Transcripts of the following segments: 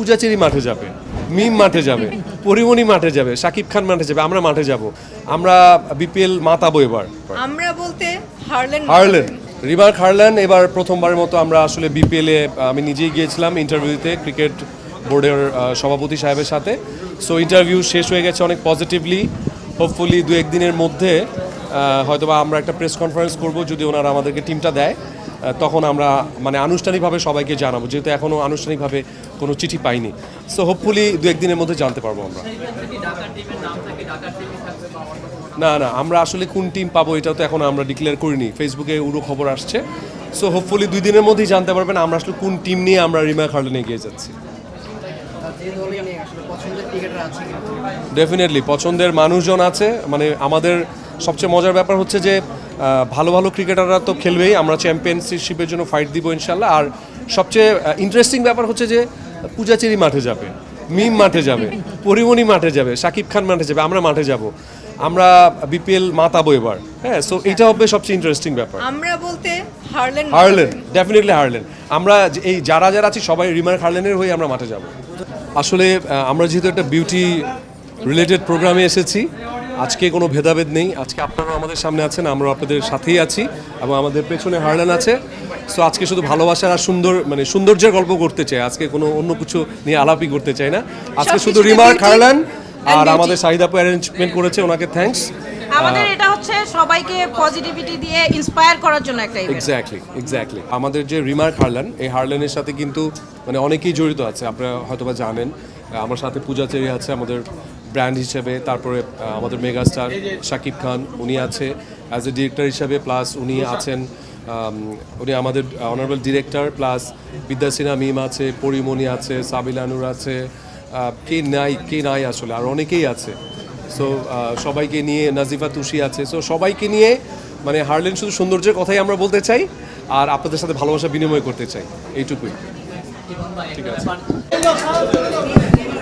পূজাচেরি মাঠে যাবে মিম মাঠে যাবে পরিমণি মাঠে যাবে সাকিব খান মাঠে যাবে আমরা মাঠে যাব। আমরা বিপিএল মাতাবো এবার। আমরা বলতে হারলেন হারলেন রিমার্ক হারলেন এবার প্রথমবারের মতো আমরা আসলে বিপিএলে আমি নিজেই গিয়েছিলাম ইন্টারভিউতে ক্রিকেট বোর্ডের সভাপতি সাহেবের সাথে। সো ইন্টারভিউ শেষ হয়ে গেছে অনেক পজিটিভলি হোপফুলি দু একদিনের মধ্যে হয়তোবা আমরা একটা প্রেস কনফারেন্স করব যদি ওনারা আমাদেরকে টিমটা দেয় তখন আমরা মানে আনুষ্ঠানিকভাবে সবাইকে জানাব যেহেতু এখনও আনুষ্ঠানিকভাবে কোনো চিঠি পাইনি। সো হোপফুলি দু একদিনের মধ্যে জানতে পারব আমরা। না না আমরা আসলে কোন টিম পাবো এটাও তো এখন আমরা ডিক্লেয়ার করিনি। ফেসবুকে উড়ো খবর আসছে। সো হোপফুলি দুই দিনের মধ্যেই জানতে পারবেন আমরা আসলে কোন টিম নিয়ে আমরা রিমা খার্লেনে এগিয়ে যাচ্ছি। ডেফিনেটলি পছন্দের মানুষজন আছে। মানে আমাদের সবচেয়ে মজার ব্যাপার হচ্ছে যে ভালো ভালো ক্রিকেটাররা তো খেলবেই আমরা চ্যাম্পিয়নশিপের জন্য ফাইট দিব ইনশাল্লাহ আর সবচেয়ে ইন্টারেস্টিং ব্যাপার হচ্ছে যে পূজাচেরি মাঠে যাবে মিম মাঠে যাবে পরিমণি মাঠে যাবে সাকিব খান মাঠে যাবে আমরা মাঠে যাব। আমরা বিপিএল মাতাবো এবার হ্যাঁ? সো এটা হবে সবচেয়ে ইন্টারেস্টিং ব্যাপার। আমরা বলতে হারলেন হারলেন ডেফিনেটলি হারলেন। আমরা যে- এই যারা যারা আছি সবাই রিমার হারলেনের হয়ে আমরা মাঠে যাব। আসলে আমরা যেহেতু একটা বিউটি রিলেটেড প্রোগ্রামে এসেছি আজকে কোনো ভেদাভেদ নেই। আজকে আপনারাও আমাদের সামনে আছেন আমরা আপনাদের সাথেই আছি এবং আমাদের পেছনে হারলেন আছে। সো আজকে শুধু ভালোবাসার আর সুন্দর মানে সৌন্দর্যের গল্প করতে চাই। আজকে কোনো অন্য কিছু নিয়ে আলাপই করতে চাই না। আজকে শুধু রিমার্ক beauty আর আমাদের সাহিদাপু অ্যারেঞ্জমেন্ট করেছে ওনাকে থ্যাঙ্কস আমাদের এটা হচ্ছে সবাইকে পজিটিভিটি দিয়ে ইন্সপায়ার করার জন্য একটা এক্স্যাক্টলি এক্স্যাক্টলি আমাদের যে রিমার্ক হারলেন এই হারলেনের সাথে কিন্তু মানে অনেকেই জড়িত আছে আপনারা হয়তোবা জানেন। আমার সাথে পূজা চেরি আছে আমাদের ব্র্যান্ড হিসেবে, তারপরে আমাদের মেগাস্টার শাকিব খান, উনি আছে অ্যাজ এ ডিরেক্টর হিসেবে প্লাস উনি আছেন উনি আমাদের অনারেবল ডিরেক্টর প্লাস বিদ্যা সিনহা মিম আছে, পরিমণি আছে সাবিলানুর আছে কে নাই কে নাই আসলে, আর অনেকেই আছে। সো সবাইকে নিয়ে নাজিফা তুষি আছে। সো সবাইকে নিয়ে মানে হারলেন শুধু সৌন্দর্যের কথাই আমরা বলতে চাই, আর আপনাদের সাথে ভালোবাসা বিনিময় করতে চাই, এইটুকুই। ঠিক আছে।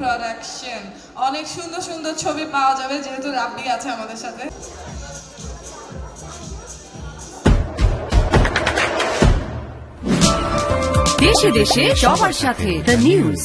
প্রোডাকশন অনেক সুন্দর সুন্দর ছবি পাওয়া যাবে, যেহেতু রাব্বি আছে আমাদের সাথে। দেশে দেশে সবার সাথে দ্য নিউজ